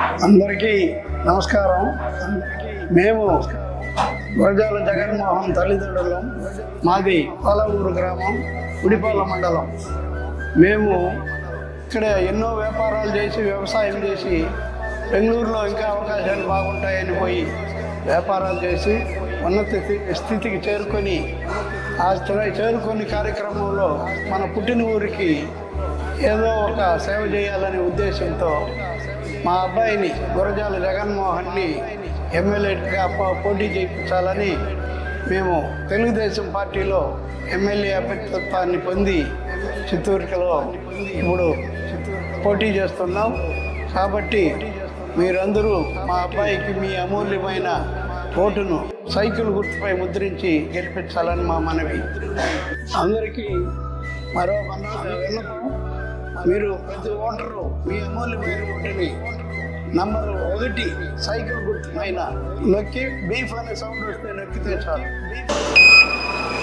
అందరికీ నమస్కారం. మేము గురజాల జగన్మోహన్ తల్లిదండ్రులం. మాది పాలవూరు గ్రామం ఉడిపాల మండలం. మేము ఇక్కడ ఎన్నో వ్యాపారాలు చేసి వ్యవసాయం చేసి బెంగళూరులో ఇంకా అవకాశాలు బాగుంటాయని పోయి వ్యాపారాలు చేసి ఉన్నత స్థితికి చేరుకొని ఆ చేరుకొని కార్యక్రమంలో మన పుట్టిన ఊరికి ఏదో ఒక సేవ చేయాలనే ఉద్దేశంతో మా అబ్బాయిని గురజాల జగన్మోహన్ని ఎమ్మెల్యేగా పోటీ చేయించాలని మేము తెలుగుదేశం పార్టీలో ఎమ్మెల్యే అభ్యర్థిత్వాన్ని పొంది చిత్తూరులో ఇప్పుడు పోటీ చేస్తున్నాం. కాబట్టి మీరందరూ మా అబ్బాయికి మీ అమూల్యమైన ఓటును సైకిల్ గుర్తుపై ముద్రించి గెలిపించాలని మా మనవి. అందరికీ మరో మన- విన్నపం మీరు ప్రతి ఓటరు మీ అమూల్యమైన ఓటుని నంబర్ ఒకటి సైకిల్ గుర్తు పైన నొక్కి బీఫ్ అనే సౌండ్ వస్తే నొక్కితే చాలు.